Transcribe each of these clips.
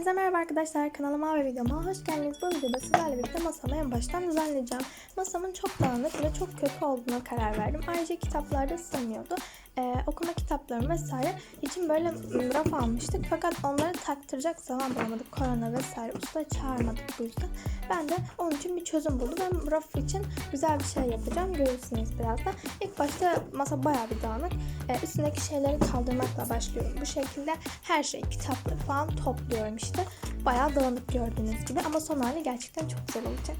Hepinize merhaba arkadaşlar. Kanalıma ve videoma hoş geldiniz. Bu videoda sizlerle birlikte masamı en baştan düzenleyeceğim. Masamın çok dağınık ve çok kötü olduğuna karar verdim. Ayrıca kitaplarda sığmıyordu. Ee, okuma kitaplarım vesaire için böyle raf almıştık. Fakat onları taktıracak zaman bulamadık. Korona vesaire usta çağırmadık bu yüzden. Ben de onun için bir çözüm buldum. Ben raf için güzel bir şey yapacağım. Görürsünüz birazdan. İlk başta masa bayağı bir dağınık. Ee, üstündeki şeyleri kaldırmakla başlıyorum. Bu şekilde her şey kitapları falan topluyorum işte. Bayağı dağınık gördüğünüz gibi ama son hali gerçekten çok güzel olacak.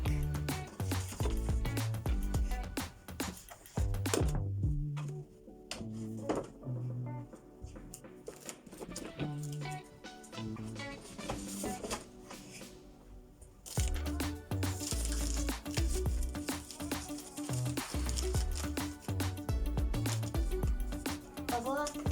Aku.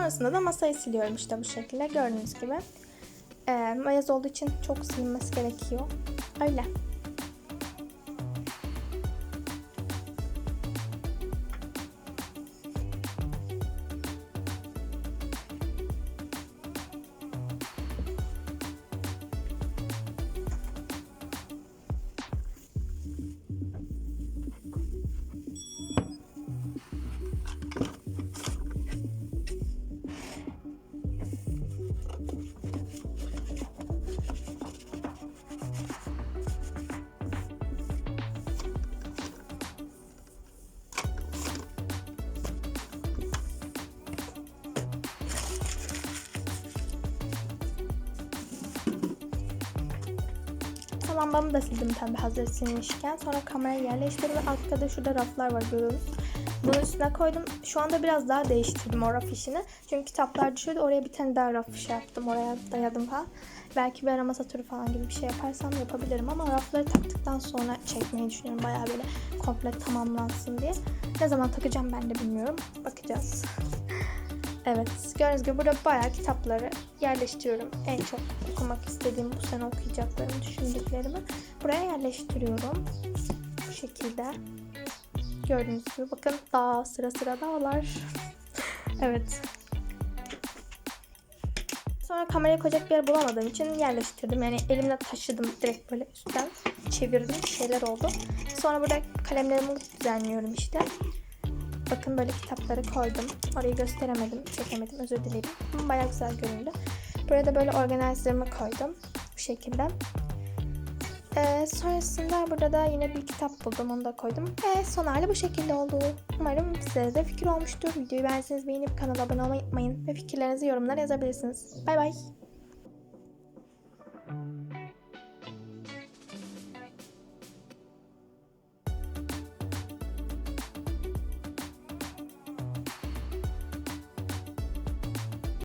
Sonrasında da masayı siliyorum işte bu şekilde gördüğünüz gibi. Ee, mayaz olduğu için çok silinmesi gerekiyor. Öyle. Lambamı da sildim tabi hazır silmişken. Sonra kamerayı yerleştirdim ve altta da şurada raflar var görüyoruz. Bunun üstüne koydum. Şu anda biraz daha değiştirdim o raf işini. Çünkü kitaplar düşüyordu. Oraya bir tane daha raf şey yaptım. Oraya dayadım falan. Belki bir ara masa turu falan gibi bir şey yaparsam yapabilirim ama rafları taktıktan sonra çekmeyi düşünüyorum. Bayağı böyle komple tamamlansın diye. Ne zaman takacağım ben de bilmiyorum. Bakacağız. Evet, gördüğünüz gibi burada bayağı kitapları yerleştiriyorum. En çok okumak istediğim, bu sene okuyacaklarımı, düşündüklerimi buraya yerleştiriyorum. Bu şekilde. Gördüğünüz gibi bakın dağ sıra sıra dağlar. evet. Sonra kamerayı koyacak bir yer bulamadığım için yerleştirdim. Yani elimle taşıdım direkt böyle üstten çevirdim. Şeyler oldu. Sonra burada kalemlerimi düzenliyorum işte. Bakın böyle kitapları koydum. Orayı gösteremedim, çekemedim. Özür dilerim. Ama bayağı güzel göründü. Buraya da böyle organizer'ımı koydum. Bu şekilde. Ee, sonrasında burada da yine bir kitap buldum. Onu da koydum. Ve son hali bu şekilde oldu. Umarım size de fikir olmuştur. Videoyu beğendiyseniz beğenip kanala abone olmayı unutmayın. Ve fikirlerinizi yorumlara yazabilirsiniz. Bay bay.